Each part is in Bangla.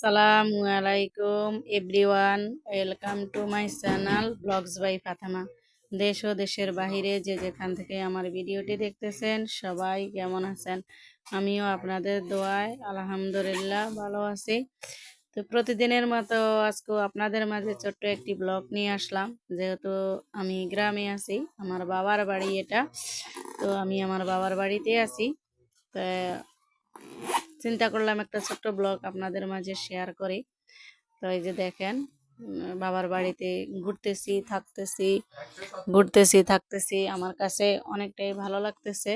আসসালামু আলাইকুম, everyone. Welcome to my channel vlogs by Fatema. দেশ ও দেশের বাহিরে যে যেখান থেকে আমার ভিডিওটি দেখতেছেন, সবাই কেমন আছেন? আমিও আপনাদের দোয়ায় আলহামদুলিল্লাহ ভালো আছি। তো প্রতিদিনের মতো আজকেও আপনাদের মাঝে ছোট্ট একটি ব্লগ নিয়ে আসলাম। যেহেতু আমি গ্রামে আছি, আমার বাবার বাড়ি এটা। তো আমি আমার বাবার বাড়িতে আছি। তো চিন্তা করলাম একটা ছোট্ট ব্লগ আপনাদের মাঝে শেয়ার করি। তো এই যে দেখেন বাবার বাড়িতে ঘুরতেছি, থাকতেছি ঘুরতেছি, থাকতেছি। আমার কাছে অনেকটাই ভালো লাগতেছে।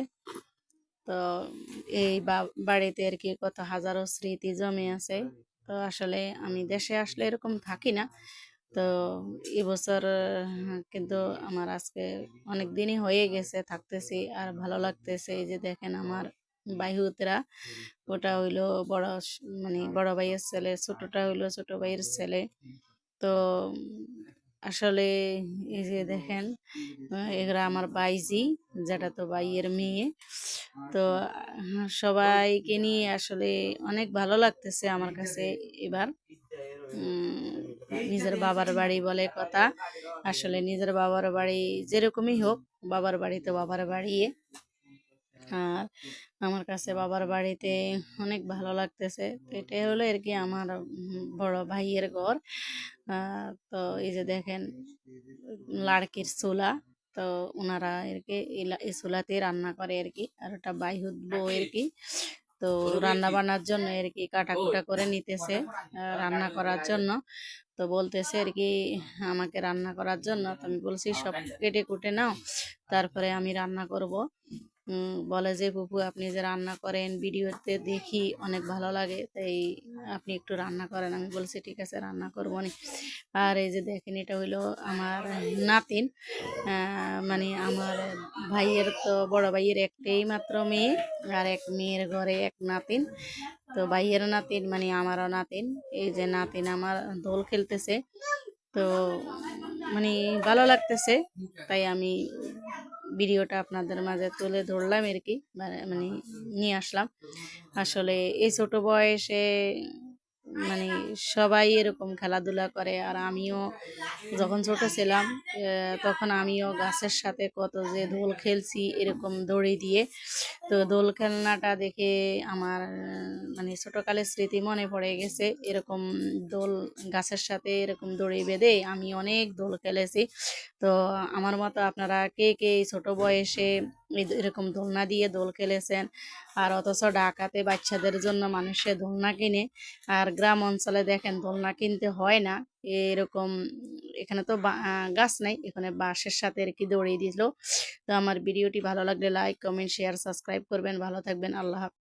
তো এই বাড়িতে আর কি কত হাজারো স্মৃতি জমে আছে। তো আসলে আমি দেশে আসলে এরকম থাকি না। তো এবছর কিন্তু আমার আজকে অনেক দিনই হয়ে গেছে থাকতেছি, আর ভালো লাগতেছে। এই যে দেখেন আমার বাইহুতরা। ওটা হইল বড় মানে বড় ভাইয়ের ছেলে ছোটটা হইল ছোট ভাইয়ের ছেলে। তো আসলে এই যে দেখেন এগুলা আমার বাইজি যেটা তো বাইয়ের মেয়ে। তো সবাইকে নিয়ে আসলে অনেক ভালো লাগতেছে আমার কাছে এবার। নিজের বাবার বাড়ি বলে কথা। আসলে নিজের বাবার বাড়ি যেরকমই হোক বাবার বাড়ি তো বাবার বাড়িয়ে। আর আমার কাছে বাবার বাড়িতে অনেক ভালো লাগতেছে। তো এটাই হলো আর কি আমার বড় ভাইয়ের ঘর। তো এই যে দেখেন লাড়কির চুলা। তো ওনারা আর কি এই লা- এই চুলাতে রান্না করে আর কি। আর ওটা বাইহুদ বউ আর কি। তো রান্না বান্নার জন্য আর কি কাটা কুটা করে নিতেছে রান্না করার জন্য। তো বলতেছে আর কি আমাকে রান্না করার জন্য। তো আমি বলছি সব কেটে কুটে নাও তারপরে আমি রান্না করব। বলে যে পুপু আপনি যে রান্না করেন, ভিডিওতে দেখি অনেক ভালো লাগে, তাই আপনি একটু রান্না করেন। আমি বলছি, ঠিক আছে, রান্না করব নি। আর এই যে দেখেন, এটা হইল আমার নাতিন। মানে আমার ভাইয়ের তো, বড় ভাইয়ের একটাই মাত্র মেয়ে আর এক মেয়ের ঘরে এক নাতিন। তো ভাইয়ের নাতিন মানে আমারও নাতিন। এই যে নাতিন আমার দোল খেলতেছে। তো মানে ভালো লাগতেছে, তাই আমি ভিডিওটা আপনাদের মাঝে তুলে ধরলাম আর কি মানে মানে নিয়ে আসলাম। আসলে এই ছোট বয়সে মানে সবাই এরকম খেলাধুলা করে আর আমিও যখন ছোট ছিলাম তখন আমিও গাছের সাথে কত যে দোল খেলছি এরকম দড়ি দিয়ে। তো দোল খেলনাটা দেখে আমার মানে ছোটকালের স্মৃতি মনে পড়ে গেছে। এরকম দোল, গাছের সাথে এরকম দড়ি বেঁধে আমি অনেক দোল খেলেছি। তো আমার মতো আপনারা কে কে ছোট বয়সে এরকম দোলনা দিয়ে দোল খেলেছেন আর অথচ ঢাকাতে বাচ্চাদের জন্য মানুষে দোলনা কিনে। আর গ্রাম অঞ্চলে দেখেন দোলনা কিনতে হয় না। এরকম এখানে তো গাছ নাই। এখানে বাঁশের সাথে আর কি দৌড়িয়ে দিল। তো আমার ভিডিওটি ভালো লাগলে লাইক কমেন্ট শেয়ার সাবস্ক্রাইব করবেন। ভালো থাকবেন। আল্লাহ